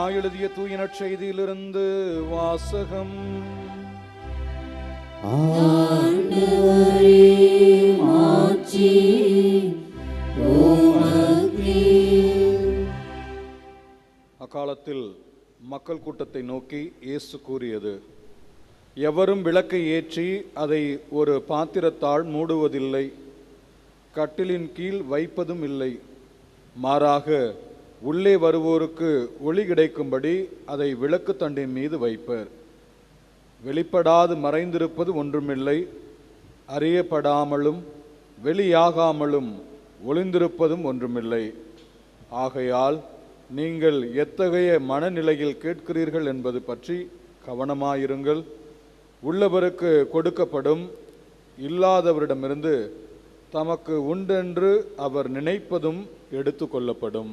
லூக்கா எழுதிய தூய நற்செய்தியிலிருந்து வாசகம் அக்காலத்தில் மக்கள் கூட்டத்தை நோக்கி இயேசு கூறியது எவரும் விளக்கை ஏற்றி அதை ஒரு பாத்திரத்தால் மூடுவதில்லை. கட்டிலின் கீழ் வைப்பதும் இல்லை. மாறாக உள்ளே வருவோருக்கு ஒளி கிடைக்கும்படி அதை விளக்கு தண்டின் மீது வைப்பர். வெளிப்படாது மறைந்திருப்பது ஒன்றுமில்லை. அறியப்படாமலும் வெளியாகாமலும் ஒளிந்திருப்பதும் ஒன்றுமில்லை. ஆகையால் நீங்கள் எத்தகைய மனநிலையில் கேட்கிறீர்கள் என்பது பற்றி கவனமாயிருங்கள். உள்ளவருக்கு கொடுக்கப்படும் இல்லாதவரிடமிருந்து தமக்கு உண்டென்று அவர் நினைப்பதும் எடுத்துக்கொள்ளப்படும்